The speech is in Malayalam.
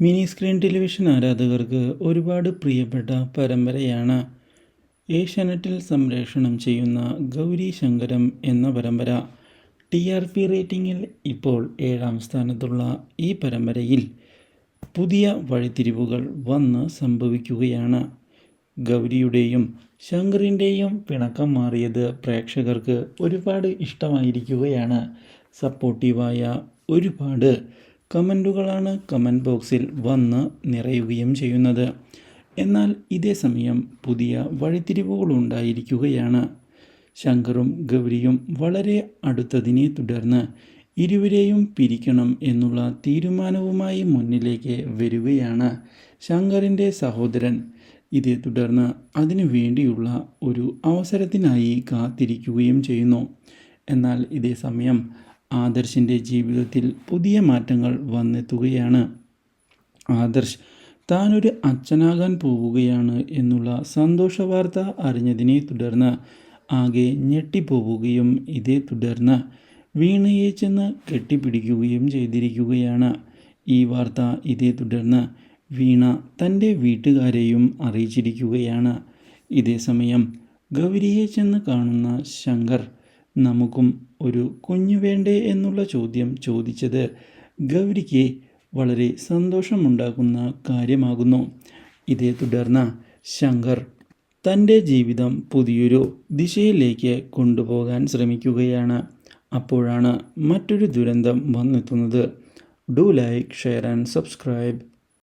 മിനി സ്ക്രീൻ ടെലിവിഷൻ ആരാധകർക്ക് ഒരുപാട് പ്രിയപ്പെട്ട പരമ്പരയാണ്. ഏഷ്യാനെറ്റിൽ സംപ്രേഷണം ചെയ്യുന്ന ഗൗരി ശങ്കരം എന്ന പരമ്പര. ടി ആർ പി റേറ്റിംഗിൽ ഇപ്പോൾ ഏഴാം സ്ഥാനത്തുള്ള ഈ പരമ്പരയിൽ പുതിയ വഴിത്തിരിവുകൾ വന്ന് സംഭവിക്കുകയാണ്. ഗൗരിയുടെയും ശങ്കറിന്റെയും പിണക്കം മാറിയത് പ്രേക്ഷകർക്ക് ഒരുപാട് ഇഷ്ടമായിരിക്കുകയാണ്. സപ്പോർട്ടീവായ ഒരുപാട് കമന്റുകളാണ് കമന്റ് ബോക്സിൽ വന്ന് നിറയുകയും ചെയ്യുന്നത്. എന്നാൽ ഇതേ സമയം പുതിയ വഴിത്തിരിവുകളുണ്ടായിരിക്കുകയാണ് ശങ്കറും ഗൗരിയും വളരെ അടുത്തതിനെ തുടർന്ന് ഇരുവരെയും പിരിക്കണം എന്നുള്ള തീരുമാനവുമായി മുന്നിലേക്ക് വരികയാണ് ശങ്കറിന്റെ സഹോദരൻ. ഇതേ തുടർന്ന് അതിനു വേണ്ടിയുള്ള ഒരു അവസരത്തിനായി കാത്തിരിക്കുകയും ചെയ്യുന്നു. എന്നാൽ ഇതേ സമയം ആദർശിന്റെ ജീവിതത്തിൽ പുതിയ മാറ്റങ്ങൾ വന്നെത്തുകയാണ്. ആദർശ് താനൊരു അച്ഛനാകാൻ പോവുകയാണ് എന്നുള്ള സന്തോഷ വാർത്ത അറിഞ്ഞതിനെ തുടർന്ന് ആകെ ഞെട്ടിപ്പോവുകയും ഇതേ തുടർന്ന് വീണയെ ചെന്ന് കെട്ടിപ്പിടിക്കുകയും ചെയ്തിരിക്കുകയാണ്. ഈ വാർത്ത ഇതേ തുടർന്ന് വീണ തന്റെ വീട്ടുകാരെയും അറിയിച്ചിരിക്കുകയാണ്. ഇതേസമയം ഗൗരിയെ ചെന്ന് കാണുന്ന ശങ്കർ നമുക്കും ഒരു കുഞ്ഞു വേണ്ടേ എന്നുള്ള ചോദ്യം ചോദിച്ചത് ഗൗരിക്ക് വളരെ സന്തോഷമുണ്ടാക്കുന്ന കാര്യമാകുന്നു. ഇതേ തുടർന്ന് ശങ്കർ തന്റെ ജീവിതം പുതിയൊരു ദിശയിലേക്ക് കൊണ്ടുപോകാൻ ശ്രമിക്കുകയാണ്. അപ്പോഴാണ് മറ്റൊരു ദുരന്തം വന്നെത്തുന്നത്. Do like share and subscribe.